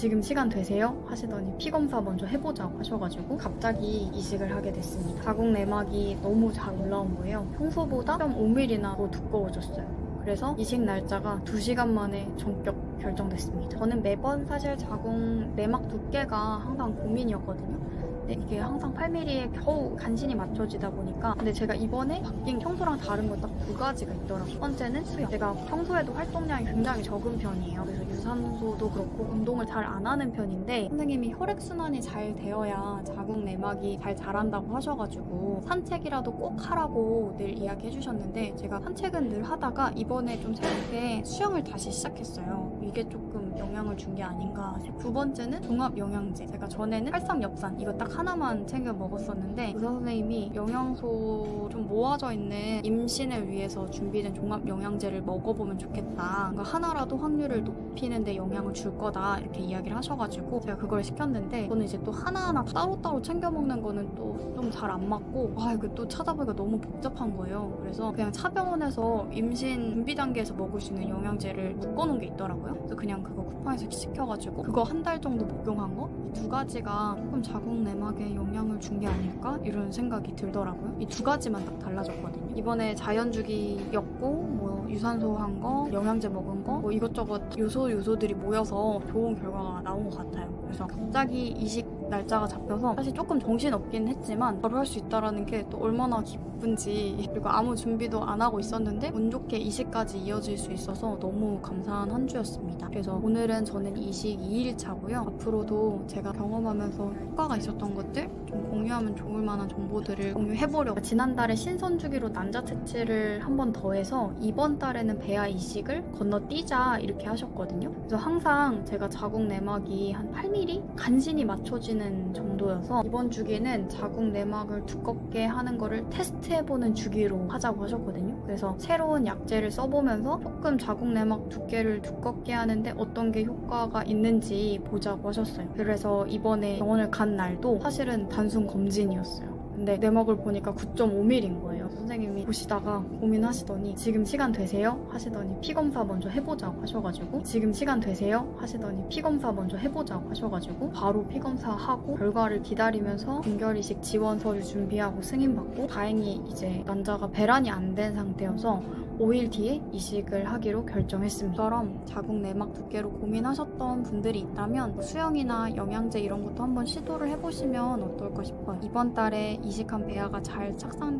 지금 시간 되세요? 하시더니 피 검사 먼저 해보자고 하셔가지고 갑자기 이식을 하게 됐습니다. 자국 내막이 너무 잘 올라온 거예요. 평소보다 0.5mm나 더 두꺼워졌어요. 그래서 이식 날짜가 2시간 만에 전격 결정됐습니다. 저는 매번 사실 자궁 내막 두께가 항상 고민이었거든요. 근데 이게 항상 8mm에 겨우 간신히 맞춰지다 보니까 근데 제가 이번에 바뀐 평소랑 다른 건 딱 두 가지가 있더라고요. 첫 번째는 수영. 제가 평소에도 활동량이 굉장히 적은 편이에요. 그래서 유산소도 그렇고 운동을 잘 안 하는 편인데 선생님이 혈액순환이 잘 되어야 자궁 내막이 잘 자란다고 하셔가지고 산책이라도 꼭 하라고 늘 이야기해 주셨는데 제가 산책은 늘 하다가 이 번에 좀 새롭게 수영을 다시 시작했어요. 이게 조금 영향을 준 게 아닌가. 두 번째는 종합 영양제. 제가 전에는 활성엽산 이거 딱 하나만 챙겨 먹었었는데 의사 선생님이 영양소 좀 모아져 있는 임신을 위해서 준비된 종합 영양제를 먹어보면 좋겠다. 그러니까 하나라도 확률을 높이는데 영향을 줄 거다 이렇게 이야기를 하셔가지고 제가 그걸 시켰는데 저는 이제 또 하나하나 따로따로 챙겨 먹는 거는 또 좀 잘 안 맞고 아 이거 또 찾아보니까 너무 복잡한 거예요. 그래서 그냥 차병원에서 임신 준비 단계에서 먹을 수 있는 영양제를 묶어놓은 게 있더라고요. 그래서 그냥 그거 쿠팡에서 시켜가지고 그거 한 달 정도 복용한 거이두 가지가 조금 자궁 내막에 영향을 준 게 아닐까 이런 생각이 들더라고요. 이 두 가지만 딱 달라졌거든요. 이번에 자연주기였고 뭐 유산소 한 거, 영양제 먹은 거, 뭐 이것저것 요소 요소들이 모여서 좋은 결과가 나온 것 같아요. 그래서 갑자기 이식 날짜가 잡혀서 사실 조금 정신 없긴 했지만 바로 할 수 있다라는 게 또 얼마나 기쁜지 그리고 아무 준비도 안 하고 있었는데 운 좋게 이식 까지 이어질 수 있어서 너무 감사한 한 주였습니다. 그래서 오늘은 저는 이식 2일차고요. 앞으로도 제가 경험하면서 효과가 있었던 것들 좀 공유하면 좋을 만한 정보들을 공유해보려고 지난달에 신선주기로 난자 채취를 한 번 더 해서 이번 달에는 배아 이식을 건너뛰자 이렇게 하셨거든요. 그래서 항상 제가 자궁 내막이 한 8mm 간신히 맞춰지는 정도여서 이번 주기는 자궁 내막을 두껍게 하는 거를 테스트해보는 주기로 하자고 하셨거든요. 그래서 새로운 약제를 써보면서 조금 자궁 내막 두께를 두껍게 하는데 어떤 게 효과가 있는지 보자고 하셨어요. 그래서 이번에 병원을 간 날도 사실은 단순 검 진이었어요. 근데 내막을 보니까 9.5mm인 거예요. 선생님이 보시다가 고민하시더니 지금 시간 되세요? 하시더니 피 검사 먼저 해보자고 하셔가지고 지금 시간 되세요? 하시더니 피 검사 먼저 해보자고 하셔가지고 바로 피 검사 하고 결과를 기다리면서 중결이식 지원 서류 준비하고 승인받고 다행히 이제 난자가 배란이 안 된 상태여서 5일 뒤에 이식을 하기로 결정했습니다. 저처럼 자궁 내막 두께로 고민하셨던 분들이 있다면 수영이나 영양제 이런 것도 한번 시도를 해보시면 어떨까 싶어요. 이번 달에 이식한 배아가 잘 착상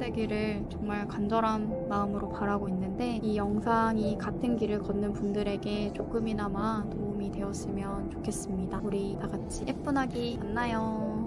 정말 간절한 마음으로 바라고 있는데 이 영상이 같은 길을 걷는 분들에게 조금이나마 도움이 되었으면 좋겠습니다. 우리 다 같이 예쁜 아기 만나요.